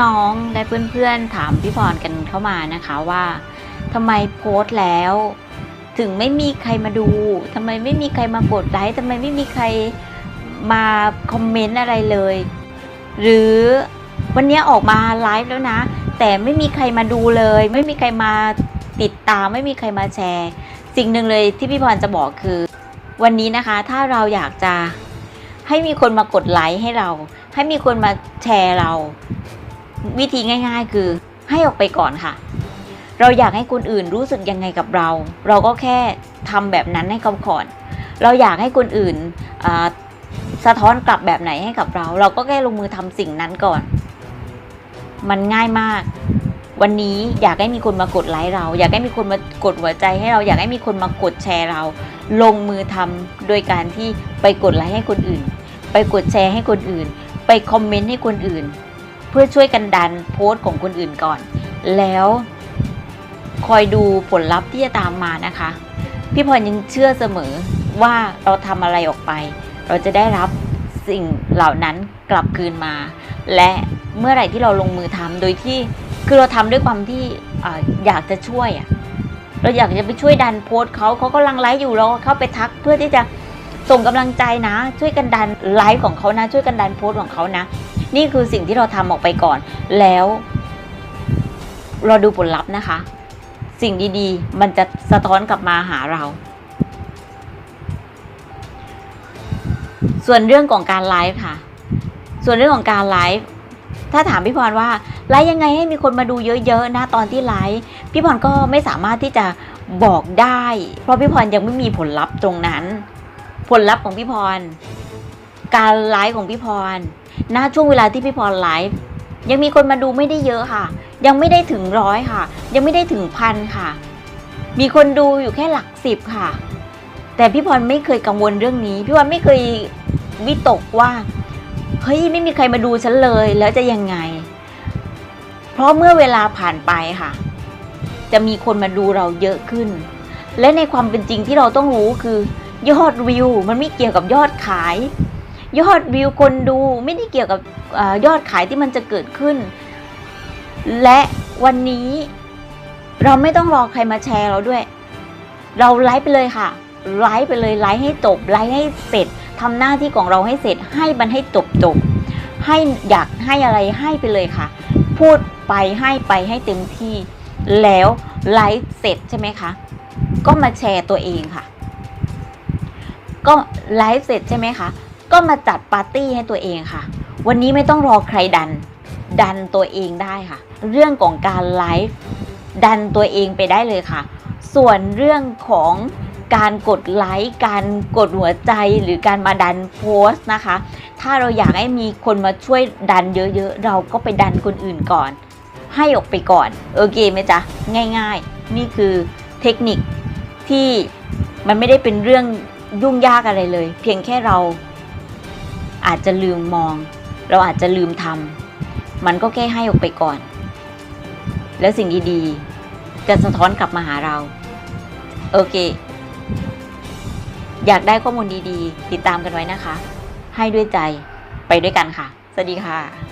น้องๆ และเพื่อนๆ ถามพี่พรกันเข้ามานะคะว่าทำไมโพสต์แล้ว ถึงไม่มีใครมาดูทำไมไม่มีใครมากดไลค์ทำไมไม่มีใครมาคอมเมนต์อะไรเลย หรือวันนี้ออกมาไลฟ์แล้วนะ แต่ไม่มีใครมาดูเลย ไม่มีใครมาติดตาม ไม่มีใครมาแชร์ สิ่งหนึ่งเลยที่พี่พรจะบอกคือ วันนี้นะคะ ถ้าเราอยากจะให้มีคนมากดไลค์ให้เรา ให้มีคนมาแชร์เรา วิธีง่าย ๆ คือให้ออกไปก่อนค่ะ เราอยากให้คนอื่นรู้สึกยังไงกับเรา เราก็แค่ทำแบบนั้นให้เขาก่อน เราอยากให้คนอื่นสะท้อนกลับแบบไหนให้กับเรา เราก็แค่ลงมือทำสิ่งนั้นก่อน มันง่ายมาก วันนี้อยากให้มีคนมากดไลค์เรา อยากให้มีคนมากดหัวใจให้เรา อยากให้มีคนมากดแชร์เรา ลงมือทำโดยการที่ไปกดไลค์ให้คนอื่น ไปกดแชร์ให้คนอื่น ไปคอมเมนต์ให้คนอื่น เพื่อช่วยกันดันโพสต์ของคนอื่นก่อน แล้วคอยดูผลลัพธ์ที่จะตามมานะคะ พี่พรยังเชื่อเสมอว่าเราทำอะไรออกไป เราจะได้รับสิ่งเหล่านั้นกลับคืนมา และเมื่อไหร่ที่เราลงมือทำโดยที่คือเราทำด้วยความที่ออยากจะช่วยอะเราอยากจะไปช่วยดันโพสต์เขาเขากำลังไลฟ์อยู่เราเข้าไปทักเพื่อที่จะส่งกำลังใจนะ ช่วยกันดันไลฟ์ของเขานะ ช่วยกันดันโพสต์ของเขานะ นี่คือสิ่งที่เราทำออกไปก่อน แล้วเราดูผลลัพธ์นะคะ สิ่งดีๆ มันจะสะท้อนกลับมาหาเรา ส่วนเรื่องของการไลฟ์ค่ะ ส่วนเรื่องของการไลฟ์ถ้าถามพี่พรว่าไลฟ์ยังไงให้มีคนมาดูเยอะๆนะตอนที่ไลฟ์พี่พรก็ไม่สามารถที่จะบอกได้ เพราะพี่พรยังไม่มีผลลัพธ์ตรงนั้น ผลลัพธ์ของพี่พร การไลฟ์ของพี่พร ณช่วงเวลาที่พี่พรไลฟ์ยังมีคนมาดูไม่ได้เยอะค่ะ ยังไม่ได้ถึงร้อยค่ะ ยังไม่ได้ถึงพันค่ะ มีคนดูอยู่แค่หลักสิบค่ะ แต่พี่พรไม่เคยกังวลเรื่องนี้ พี่พรไม่เคยวิตกว่าเฮ้ยไม่มีใครมาดูฉันเลยแล้วจะยังไง เพราะเมื่อเวลาผ่านไปค่ะ จะมีคนมาดูเราเยอะขึ้น และในความเป็นจริงที่เราต้องรู้คือยอดวิวมันไม่เกี่ยวกับยอดขาย ยอดวิวคนดูไม่ได้เกี่ยวกับอยอดขายที่มันจะเกิดขึ้น และวันนี้เราไม่ต้องรอใครมาแชร์เราด้วย เราไลฟ์ไปเลยค่ะ ไลฟ์ไปเลยไลฟ์ให้จบไลฟ์ให้เสร็จทำหน้าที่ของเราให้เสร็จให้มันให้จบจบให้อยากให้อะไรให้ไปเลยค่ะ พูดไปให้ไปให้เต็มที่ แล้วไลฟ์เสร็จใช่ไหมคะ ก็มาแชร์ตัวเองค่ะ ก็ไลฟ์เสร็จใช่ไหมคะ ก็มาจัดปาร์ตี้ให้ตัวเองค่ะ วันนี้ไม่ต้องรอใครดัน ดันตัวเองได้ค่ะ เรื่องของการไลฟ์ดันตัวเองไปได้เลยค่ะ ส่วนเรื่องของการกดไลค์ การกดหัวใจหรือการมาดันโพสต์นะคะ ถ้าเราอยากให้มีคนมาช่วยดันเยอะๆ เราก็ไปดันคนอื่นก่อน ให้ออกไปก่อน โอเคไหมจ๊ะ ง่ายๆ นี่คือเทคนิคที่มันไม่ได้เป็นเรื่องยุ่งยากอะไรเลย เพียงแค่เรา อาจจะลืมมอง เราอาจจะลืมทำมันก็แค่ให้ออกไปก่อน แล้วสิ่งดีๆ จะสะท้อนกลับมาหาเรา โอเค อยากได้ข้อมูลดีๆ ติดตามกันไว้นะคะ ให้ด้วยใจไปด้วยกันค่ะ สวัสดีค่ะ